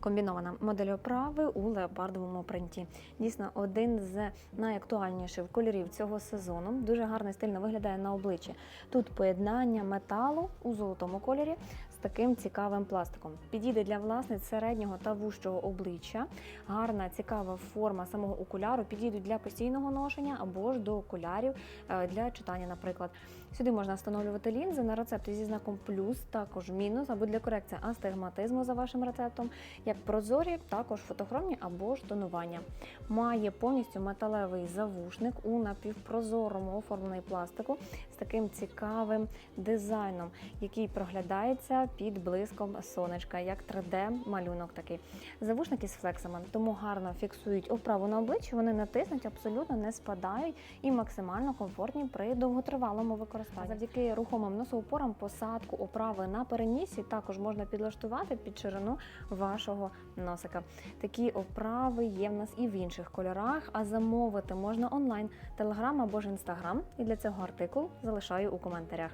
Комбінована модель оправи у леопардовому принті. Дійсно, один з найактуальніших кольорів цього сезону. Дуже гарно стильно виглядає на обличчі. Тут поєднання металу у золотому кольорі з таким цікавим пластиком. Підійде для власниць середнього та вужчого обличчя. Гарна, цікава форма самого окуляру. Підійдуть для постійного ношення або ж до окулярів е, для читання, наприклад. Сюди можна встановлювати лінзи на рецепти зі знаком плюс, також мінус, або для корекції астигматизму за вашим рецептом, як прозорі, також фотохромні або ж тонування. Має повністю металевий завушник у напівпрозорому оформлений пластику з таким цікавим дизайном, який проглядається під блиском сонечка, як 3D-малюнок такий. Завушники з флексами, тому гарно фіксують оправу на обличчі, вони натиснуть, абсолютно не спадають і максимально комфортні при довготривалому використанні. Завдяки рухомим носоупорам посадку оправи на перенісі також можна підлаштувати під ширину вашого носика. Такі оправи є в нас і в інших кольорах, а замовити можна онлайн, телеграм або ж інстаграм. І для цього артикул залишаю у коментарях.